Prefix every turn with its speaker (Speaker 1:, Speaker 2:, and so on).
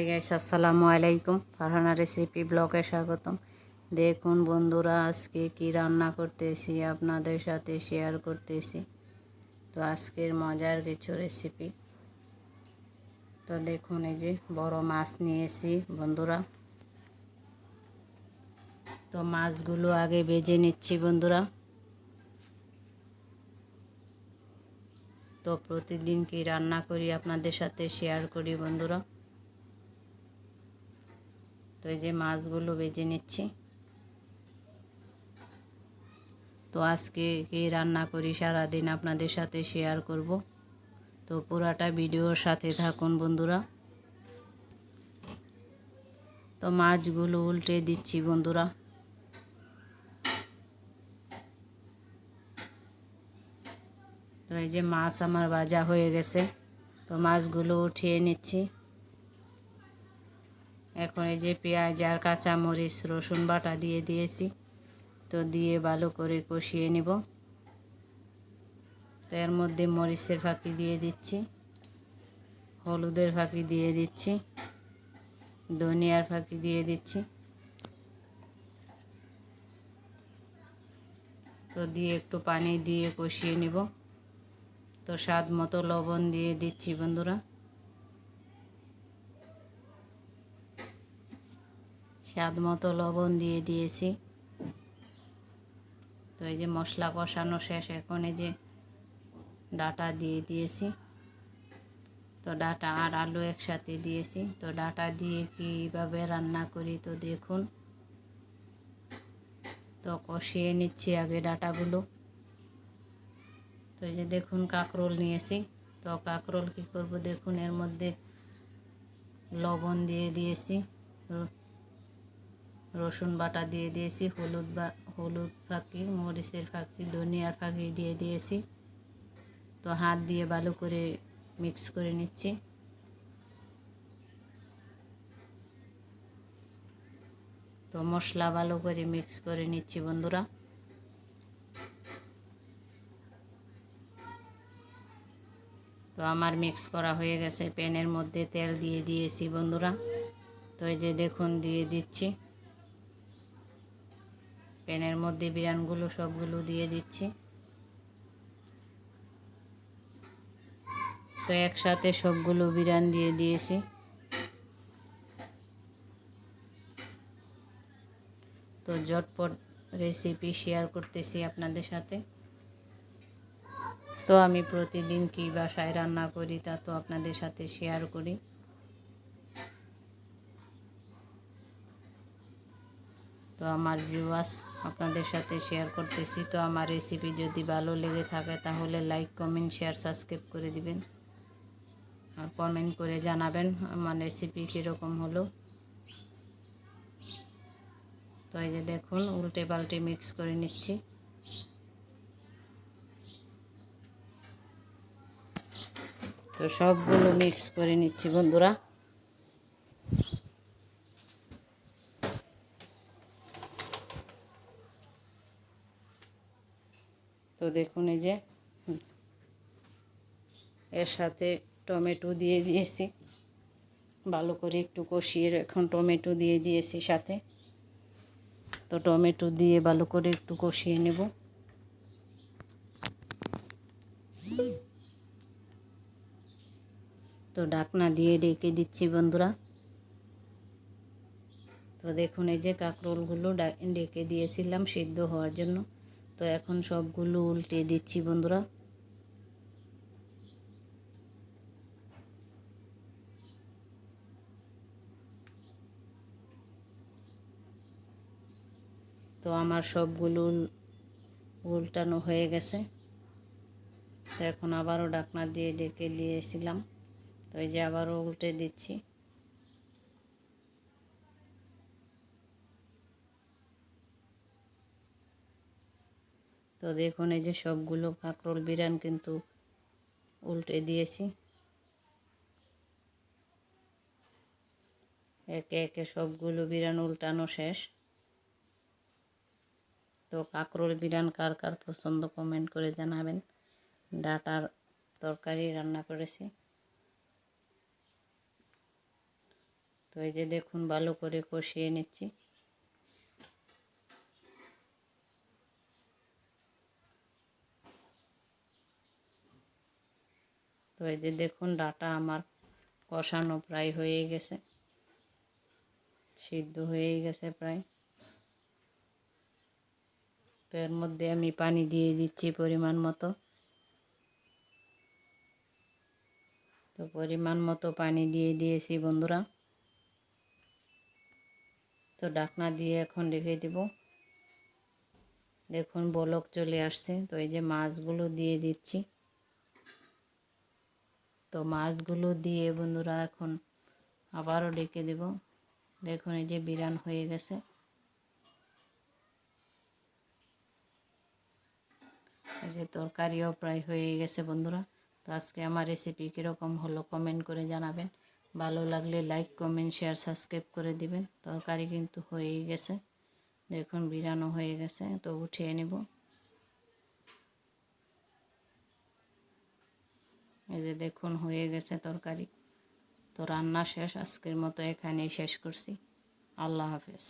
Speaker 1: Hi guys, আসসালামু আলাইকুম। Farhana recipe ব্লগে স্বাগতম। দেখুন বন্ধুরা, আজকে কি রান্না করতেছি, আপনাদের সাথে শেয়ার করতেছি। তো আজকের মজার কিছু রেসিপি। তো দেখুন, এই যে বড় মাছ নিয়েছি বন্ধুরা। তো মাছগুলো আগে বেজে নিচ্ছি বন্ধুরা। তো প্রতিদিন কি রান্না করি আপনাদের সাথে শেয়ার করি বন্ধুরা। তো এই যে মাছগুলো বেজে নিচ্ছি। তো আজকে কি রান্না করি সারাদিন আপনাদের সাথে শেয়ার করব। তো পুরাটা ভিডিওর সাথে থাকুন বন্ধুরা। তো মাছগুলো উল্টে দিচ্ছি বন্ধুরা। তো এই যে মাছ আমার ভাজা হয়ে গেছে। তো মাছগুলো উঠিয়ে নিচ্ছি। এখন এই যে পেঁয়াজ আর কাঁচা মরিচ রসুন বাটা দিয়ে দিয়েছি। তো দিয়ে ভালো করে কষিয়ে নিব। তো এর মধ্যে মরিচের ফাঁকি দিয়ে দিচ্ছি, হলুদের ফাঁকি দিয়ে দিচ্ছি, ধনিয়ার ফাঁকি দিয়ে দিচ্ছি। তো দিয়ে একটু পানি দিয়ে কষিয়ে নিব। তো স্বাদ মতো লবণ দিয়ে দিচ্ছি বন্ধুরা। স্বাদ মতো লবণ দিয়ে দিয়েছি। তো এই যে মশলা কষানো শেষ, এখন এই যে ডাটা দিয়ে দিয়েছি। তো ডাটা আর আলু একসাথে দিয়েছি। তো ডাটা দিয়ে কীভাবে রান্না করি তো দেখুন। তো কষিয়ে নিচ্ছি আগে ডাটাগুলো। তো এই যে দেখুন কাঁকরোল নিয়েছি। তো কাঁকরোল কী করব দেখুন, এর মধ্যে লবণ দিয়ে দিয়েছি। রসুন বাটা দিয়ে দিয়েছি, হলুদ বা, হলুদ ফাঁকি, মরিচের ফাঁকি, ধনিয়ার ফাঁকি দিয়ে দিয়েছি। তো হাত দিয়ে ভালো করে মিক্স করে নিচ্ছি। তো মশলা ভালো করে মিক্স করে নিচ্ছি বন্ধুরা। তো আমার মিক্স করা হয়ে গেছে, প্যানের মধ্যে তেল দিয়ে দিয়েছি বন্ধুরা। তো এই যে দেখুন, দিয়ে দিচ্ছি। প্যানের মধ্যে বিরানগুলো সবগুলো দিয়ে দিচ্ছি। তো একসাথে সবগুলো বিরান দিয়ে দিয়েছি। তো ঝটপট রেসিপি শেয়ার করতেছি আপনাদের সাথে। তো আমি প্রতিদিন কী বাসায় রান্না করি তা তো আপনাদের সাথে শেয়ার করি। তো আমার ভিউয়ার্স আপনাদের সাথে শেয়ার করতেছি। তো আমার রেসিপি যদি ভালো লেগে থাকে তাহলে লাইক কমেন্ট শেয়ার সাবস্ক্রাইব করে দিবেন। আর কমেন্ট করে জানাবেন আমার রেসিপি কীরকম হলো। তো এই যে দেখুন, উল্টে পাল্টে মিক্স করে নিচ্ছি। তো সবগুলো মিক্স করে নিচ্ছি বন্ধুরা। তো দেখুন এই যে এর সাথে টমেটো দিয়ে দিয়েছি। ভালো করে একটু কষিয়ে এখন টমেটো দিয়ে দিয়েছি সাথে। তো টমেটো দিয়ে ভালো করে একটু কষিয়ে নেব। তো ডাকনা দিয়ে ডেকে দিচ্ছি বন্ধুরা। তো দেখুন এই যে কাঁকরোলগুলো ডেকে দিয়েছিলাম সিদ্ধ হওয়ার জন্য। তো এখন সবগুলো উল্টে দিচ্ছি বন্ধুরা। তো আমার সবগুলো উল্টানো হয়ে গেছে। তো এখন আবারও ডাকনা দিয়ে ডেকে দিয়েছিলাম। তো এই যে আবারও উল্টে দিচ্ছি। তো দেখুন, এই যে সবগুলো কাঁকরোল বিরান কিন্তু উল্টে দিয়েছি। একে একে সবগুলো বিরান উল্টানো শেষ। তো কাঁকরোল বিরান কার কার পছন্দ কমেন্ট করে জানাবেন। ডাটার তরকারি রান্না করেছি। তো এই যে দেখুন, ভালো করে কষিয়ে নিচ্ছি। তো এই যে দেখুন ডাটা আমার কষানো প্রায় হয়ে গেছে। সিদ্ধ হয়ে গেছে প্রায়। তো এর মধ্যে আমি পানি দিয়ে দিচ্ছি পরিমাণ মতো। তো পরিমাণ মতো পানি দিয়ে দিয়েছি বন্ধুরা। তো ডাকনা দিয়ে এখন রেখে দিব। দেখুন বলক চলে আসছে। তো এই যে মাছগুলো দিয়ে দিচ্ছি। তো মাছগুলো দিয়ে বন্ধুরা এখন আবারও ডেকে দেব। দেখুন এই যে বিরান হয়ে গেছে। এই যে তরকারিও প্রায় হয়ে গেছে বন্ধুরা। তো আজকে আমার রেসিপি কীরকম হলো কমেন্ট করে জানাবেন। ভালো লাগলে লাইক, কমেন্ট, শেয়ার, সাবস্ক্রাইব করে দিবেন। তরকারি কিন্তু হয়েই গেছে। দেখুন বিরানো হয়ে গেছে। তো উঠিয়ে নেব। এই যে দেখুন হয়ে গেছে তরকারি। তো রান্না শেষ, আজকের মতো এখানেই শেষ করছি। আল্লাহ হাফেজ।